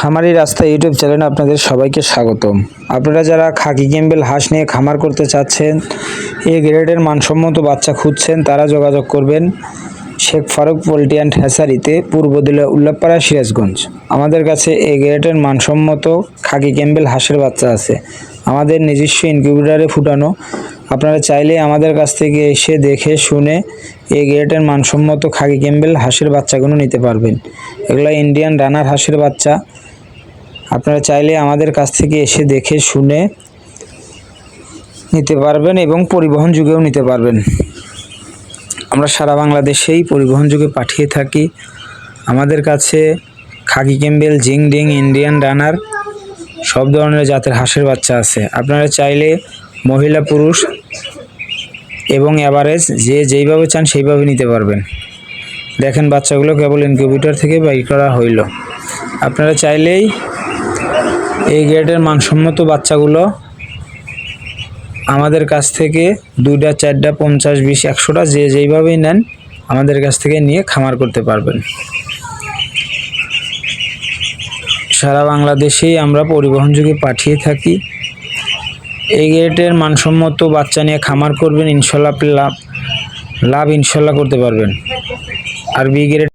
খামারি রাস্তা ইউটিউব চ্যানেলে আপনাদের সবাইকে স্বাগতম। আপনারা যারা খাকি গেম্বেল হাঁস নিয়ে খামার করতে চাচ্ছেন এই গ্রেডের মানসম্মত বাচ্চা খুঁজছেন, তারা যোগাযোগ করবেন। শেখ ফারুক, পোল্ট্রি অ্যান্ড পূর্ব দিলে উল্লাপাড়া সিরাজগঞ্জ। আমাদের কাছে এই গ্রেডের মানসম্মত খাকি ক্যাম্বেল হাঁসের বাচ্চা আছে। আমাদের নিজস্ব ইনকিউবেটারে ফুটানো। আপনারা চাইলে আমাদের কাছ থেকে এসে দেখে শুনে এই গ্রেডের মানসম্মত খাকি ক্যাম্বেল হাঁসের বাচ্চাগুলো নিতে পারবেন। এগুলো ইন্ডিয়ান রানার হাঁসের বাচ্চা। আপনারা চাইলে আমাদের কাছ থেকে এসে দেখে শুনে নিতে পারবেন এবং পরিবহন যুগেও নিতে পারবেন। আমরা সারা বাংলাদেশেই পরিবহন যুগে পাঠিয়ে থাকি। আমাদের কাছে khaki Campbell, Jinding, Indian runner, সব ধরনের জাতের হাঁসের বাচ্চা আছে। আপনারা চাইলে মহিলা, পুরুষ এবং অ্যাভারেজ যে যেইভাবে চান সেইভাবে নিতে পারবেন। দেখেন বাচ্চাগুলো কেবল ইনকিউবেটর থেকে বাইর করা হইল। আপনারা চাইলেই এই গ্রেডের মানসম্মত বাচ্চাগুলো আমাদের কাছ থেকে দুইটা, চারটা, পঞ্চাশ, বিশ, একশোটা যে যেইভাবেই নেন, আমাদের কাছ থেকে নিয়ে খামার করতে পারবেন। সারা বাংলাদেশেই আমরা পরিবহন যুগে পাঠিয়ে থাকি। এই গ্রেডের মানসম্মত বাচ্চা নিয়ে খামার করবেন, ইনশাল্লাহ লাভ লাভ ইনশাল্লাহ করতে পারবেন। আর বি গ্রেড